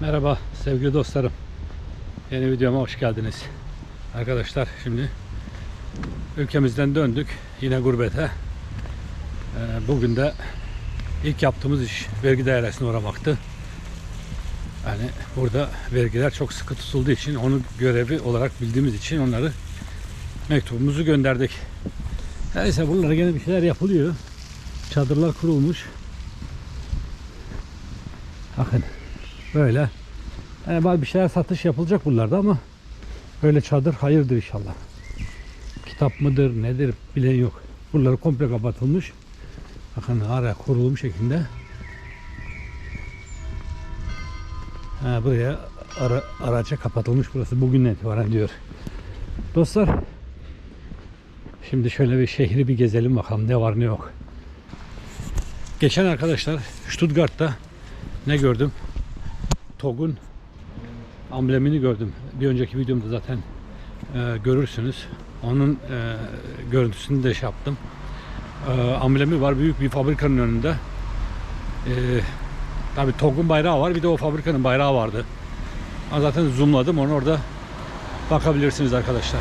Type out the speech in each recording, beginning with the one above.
Merhaba sevgili dostlarım. Yeni videoma hoş geldiniz. Arkadaşlar şimdi ülkemizden döndük yine gurbete. Ee, Bugün de ilk yaptığımız iş vergi dairesine uğramaktı. Yani burada vergiler çok sıkı tutulduğu için onu görevi olarak bildiğimiz için onları mektubumuzu gönderdik. Neyse buralara gene bir şeyler yapılıyor. Çadırlar kurulmuş. Bakın böyle. Yani bir şeyler satış yapılacak buralarda ama böyle çadır hayırdır inşallah. Kitap mıdır nedir bilen yok. Buraları komple kapatılmış. Bakın hala kurulum şeklinde. Ha, buraya ara, araca kapatılmış burası bugün itibaren diyor. Dostlar şimdi şöyle bir şehri bir gezelim bakalım ne var ne yok. Geçen arkadaşlar Stuttgart'ta ne gördüm? TOG'un amblemini gördüm. Bir önceki videomda zaten e, görürsünüz. Onun e, görüntüsünü de şey yaptım. E, amblemi var büyük bir fabrikanın önünde. E, tabii TOG'un bayrağı var bir de o fabrikanın bayrağı vardı. Ama zaten zoomladım onu orada bakabilirsiniz arkadaşlar.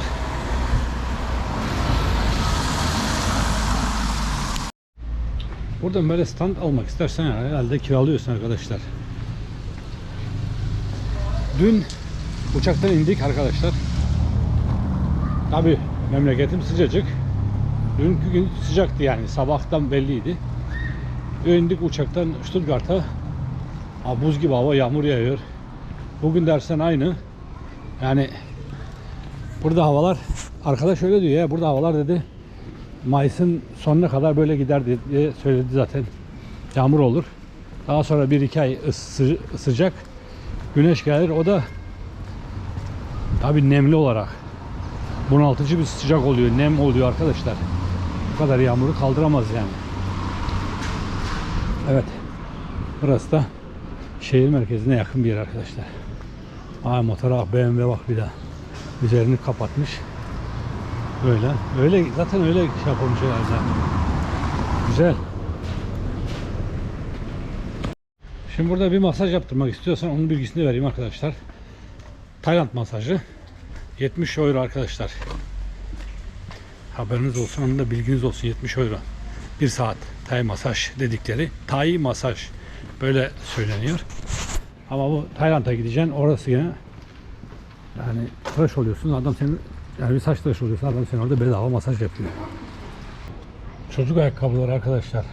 Buradan böyle stand almak istersen herhalde kiralıyorsun arkadaşlar. Dün uçaktan indik arkadaşlar. Tabi memleketim sıcacık. Dünkü gün sıcaktı yani sabahtan belliydi. İndik uçaktan Stuttgart'a. Buz gibi hava yağmur yağıyor. Bugün dersen aynı. Yani burada havalar arkadaş öyle diyor ya burada havalar dedi Mayıs'ın sonuna kadar böyle gider diye söyledi zaten. Yağmur olur. Daha sonra bir iki ay ısı, sıcak. Güneş gelir. O da tabi nemli olarak bunaltıcı bir sıcak oluyor. Nem oluyor arkadaşlar. Bu kadar yağmuru kaldıramaz yani. Evet. Burası da şehir merkezine yakın bir yer arkadaşlar. Aa motora bak BMW bak bir daha. Üzerini kapatmış. Böyle. Öyle zaten öyle şey yapılmış herhalde. Güzel. Şimdi burada bir masaj yaptırmak istiyorsan onun bilgisini vereyim arkadaşlar. Tayland masajı 70 euro arkadaşlar. Haberiniz olsun, onun da bilginiz olsun 70 euro. Bir saat Tay masaj dedikleri. Tay masaj böyle söyleniyor. Ama bu Tayland'a gideceksin orası yine yani tıraş oluyorsun adam senin yani bir saç tıraş oluyorsun adam seni orada bedava masaj yapıyor. Çocuk ayakkabıları arkadaşlar.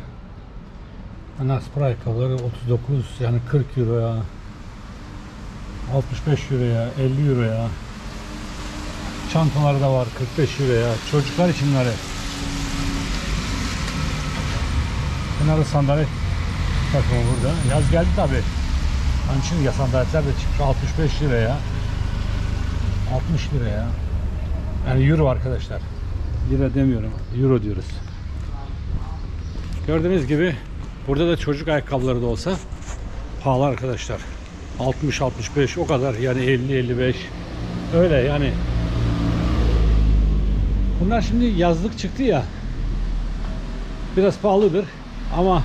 Ana spor ayakkabıları 39 yani 40 euroya 65 euroya 50 euroya. Çantaları da var 45 euroya. Çocuklar içinleri kenarı sandalye takımı burada. Yaz geldi tabi onun için ya sandaletler de çıktı 65 liraya. 60 liraya. Yani euro arkadaşlar. Lira demiyorum euro diyoruz. Gördüğünüz gibi Burada da çocuk ayakkabıları da olsa pahalı arkadaşlar. 60 65 o kadar yani 50 55 öyle yani. Bunlar şimdi yazlık çıktı ya. Biraz pahalıdır ama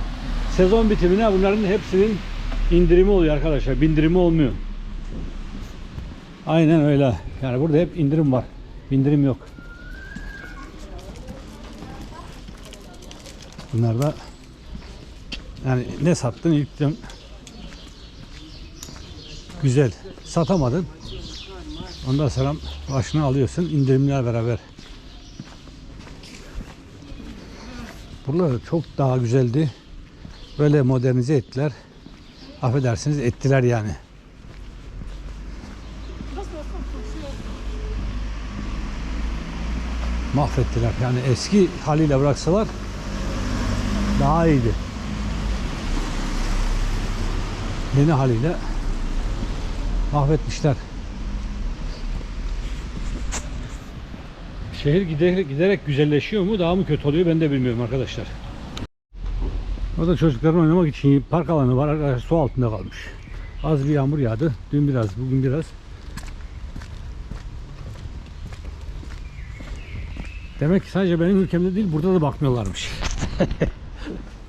sezon bitimine bunların hepsinin indirimi oluyor arkadaşlar. Bindirimi olmuyor. Aynen öyle. Yani burada hep indirim var. Bindirim yok. Bunlar da yani ne sattın ilk dem güzel. Satamadın. Ondan sonra başına alıyorsun indirimler beraber. Buralar çok daha güzeldi. Böyle modernize ettiler. Affedersiniz ettiler yani. Mahvettiler. Yani eski haliyle bıraksalar daha iyiydi. Yeni haliyle mahvetmişler. Şehir giderek, giderek güzelleşiyor mu daha mı kötü oluyor ben de bilmiyorum arkadaşlar. Orada çocukların oynamak için park alanı var arkadaşlar su altında kalmış. Az bir yağmur yağdı. Dün biraz, bugün biraz. Demek ki sadece benim ülkemde değil burada da bakmıyorlarmış.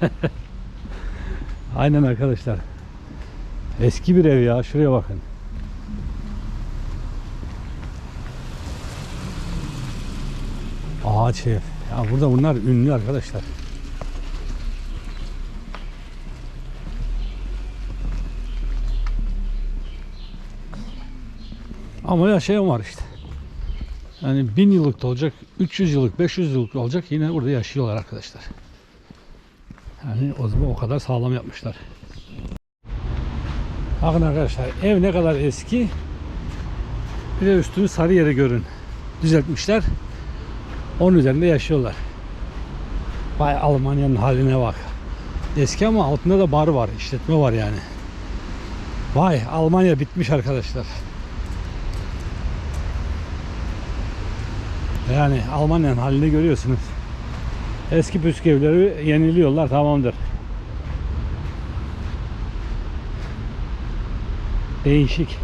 Aynen arkadaşlar. Eski bir ev ya. Şuraya bakın. Ağaç ev. Ya burada bunlar ünlü arkadaşlar. Ama yaşayan var işte. Yani bin yıllık da olacak, 300 yıllık, 500 yıllık olacak yine burada yaşıyorlar arkadaşlar. Yani o zaman o kadar sağlam yapmışlar. Bakın arkadaşlar ev ne kadar eski. Bir de üstünü sarı yere görün. Düzeltmişler. Onun üzerinde yaşıyorlar. Vay Almanya'nın haline bak. Eski ama altında da bar var, işletme var yani. Vay Almanya bitmiş arkadaşlar. Yani Almanya'nın halini görüyorsunuz. Eski püskü evleri yeniliyorlar tamamdır. Değişik.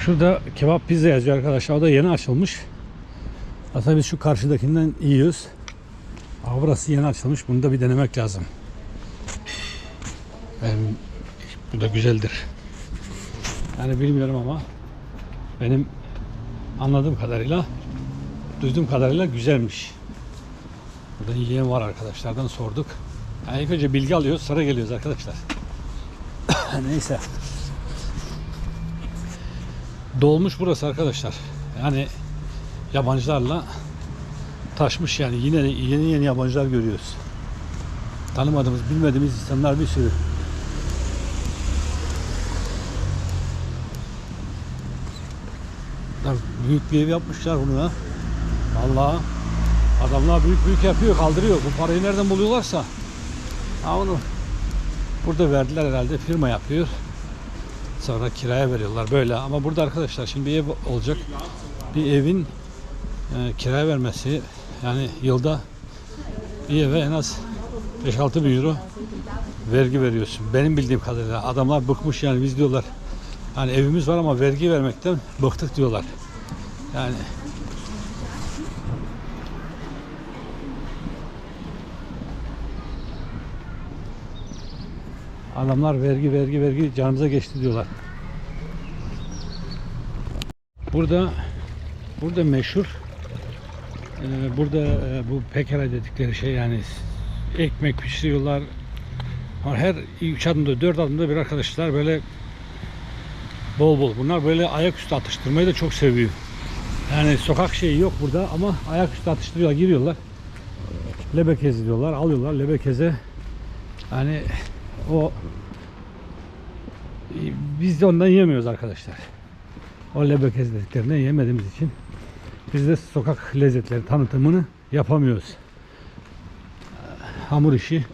Şurada kebap pizza yazıyor arkadaşlar. O da yeni açılmış. Aslında biz şu karşıdakinden yiyoruz. Ama burası yeni açılmış. Bunu da bir denemek lazım. Benim, bu da güzeldir. Yani bilmiyorum ama benim anladığım kadarıyla duyduğum kadarıyla güzelmiş. Burada yiyen var arkadaşlardan sorduk. Yani ilk önce bilgi alıyoruz sonra geliyoruz arkadaşlar. Neyse. Dolmuş burası arkadaşlar. Yani yabancılarla taşmış yani yine yeni yeni yabancılar görüyoruz. Tanımadığımız, bilmediğimiz insanlar bir sürü. Büyük bir ev yapmışlar bunu ya. Vallahi adamlar büyük büyük yapıyor, kaldırıyor. Bu parayı nereden buluyorlarsa. Ha onu burada verdiler herhalde. Firma yapıyor. Sonra kiraya veriyorlar böyle. Ama burada arkadaşlar şimdi bir ev olacak. Bir evin e, kiraya vermesi yani yılda bir eve en az 5-6 bin euro vergi veriyorsun. Benim bildiğim kadarıyla adamlar bıkmış yani biz diyorlar hani evimiz var ama vergi vermekten bıktık diyorlar. Yani adamlar vergi vergi vergi canımıza geçti diyorlar. Burada burada meşhur e, burada e, bu pekara dedikleri şey yani ekmek pişiriyorlar. Her üç adımda dört adımda bir arkadaşlar böyle bol bol. Bunlar böyle ayaküstü atıştırmayı da çok seviyor. Yani sokak şeyi yok burada ama ayaküstü atıştırıyorlar, giriyorlar. Lebekez diyorlar, alıyorlar lebekeze. Yani o biz de ondan yemiyoruz arkadaşlar. O lebekez dediklerinden yemediğimiz için biz de sokak lezzetleri tanıtımını yapamıyoruz. Hamur işi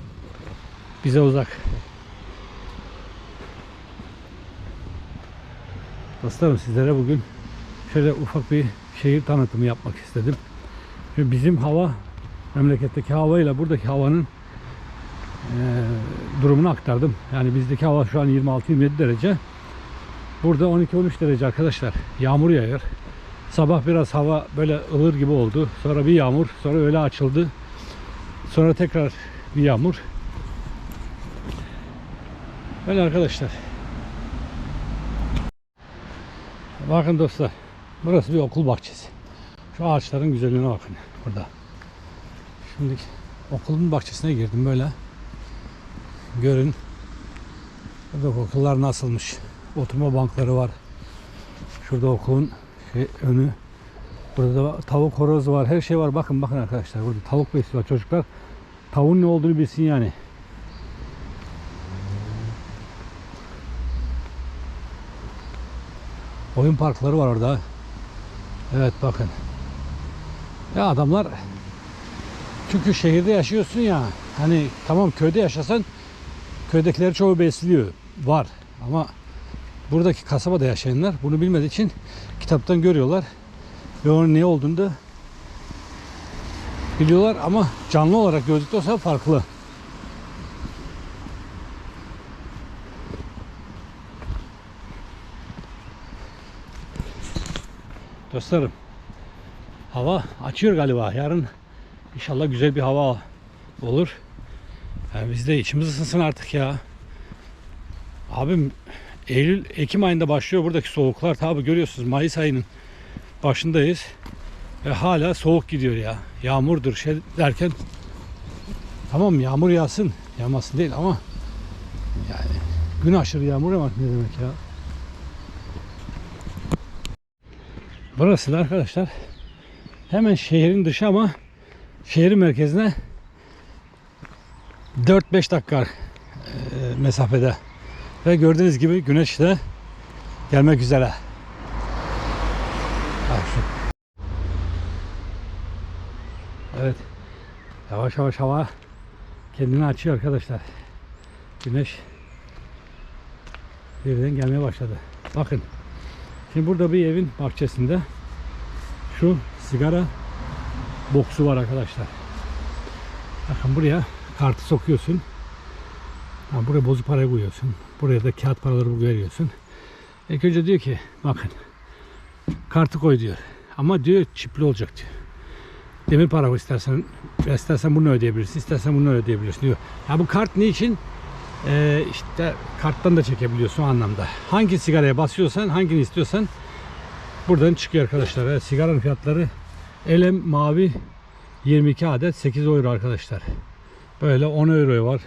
bize uzak. Dostlarım sizlere bugün şöyle ufak bir şehir tanıtımı yapmak istedim. Çünkü bizim hava memleketteki havayla buradaki havanın durumunu aktardım. Yani bizdeki hava şu an 26-27 derece. Burada 12-13 derece arkadaşlar. Yağmur yağıyor. Sabah biraz hava böyle ılır gibi oldu. Sonra bir yağmur. Sonra öyle açıldı. Sonra tekrar bir yağmur. Öyle arkadaşlar. Bakın dostlar. Burası bir okul bahçesi. Şu ağaçların güzelliğine bakın burada. Şimdi okulun bahçesine girdim böyle. Görün. Burada okullar nasılmış. Oturma bankları var. Şurada okulun şey, önü. Burada da tavuk horoz var. Her şey var. Bakın bakın arkadaşlar. Burada tavuk besliyor çocuklar. Tavuğun ne olduğunu bilsin yani. Oyun parkları var orada. Evet bakın. Ya adamlar çünkü şehirde yaşıyorsun ya hani tamam köyde yaşasan köydekileri çoğu besliyor. Var ama buradaki kasabada yaşayanlar bunu bilmediği için kitaptan görüyorlar ve onun ne olduğunu da biliyorlar ama canlı olarak gördükte olsa farklı. Dostlarım hava açıyor galiba. Yarın inşallah güzel bir hava olur. Yani biz de içimiz ısınsın artık ya. Abim Eylül, Ekim ayında başlıyor buradaki soğuklar. Tabi görüyorsunuz Mayıs ayının başındayız. Ve hala soğuk gidiyor ya. Yağmurdur şey derken tamam yağmur yağsın. Yağmasın değil ama yani gün aşırı yağmur ama ne demek ya. Burası da arkadaşlar hemen şehrin dışı ama şehrin merkezine 4-5 dakika e, mesafede. Ve gördüğünüz gibi güneş de gelmek üzere. Evet. Yavaş yavaş hava kendini açıyor arkadaşlar. Güneş birden gelmeye başladı. Bakın. Şimdi burada bir evin bahçesinde şu sigara boksu var arkadaşlar. Bakın buraya kartı sokuyorsun. Ha, buraya bozuk parayı koyuyorsun. Buraya da kağıt paraları veriyorsun. İlk önce diyor ki bakın kartı koy diyor. Ama diyor çipli olacak diyor. Demir para istersen istersen bunu ödeyebilirsin, istersen bunu ödeyebilirsin diyor. Ya bu kart niçin? Ee, işte karttan da çekebiliyorsun o anlamda. Hangi sigaraya basıyorsan, hangini istiyorsan buradan çıkıyor arkadaşlar. Evet, sigaranın fiyatları elem mavi 22 adet 8 euro arkadaşlar. Böyle 10 euroya var.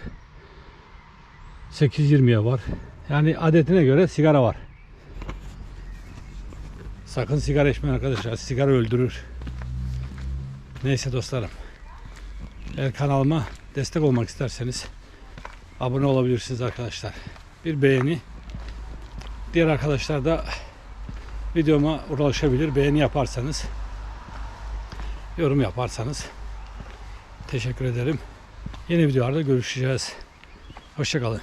8.20'ye var. Yani adetine göre sigara var. Sakın sigara içmeyin arkadaşlar. Sigara öldürür. Neyse dostlarım. Eğer kanalıma destek olmak isterseniz abone olabilirsiniz arkadaşlar. Bir beğeni. Diğer arkadaşlar da videoma ulaşabilir. Beğeni yaparsanız yorum yaparsanız teşekkür ederim. Yeni videolarda görüşeceğiz. Hoşçakalın.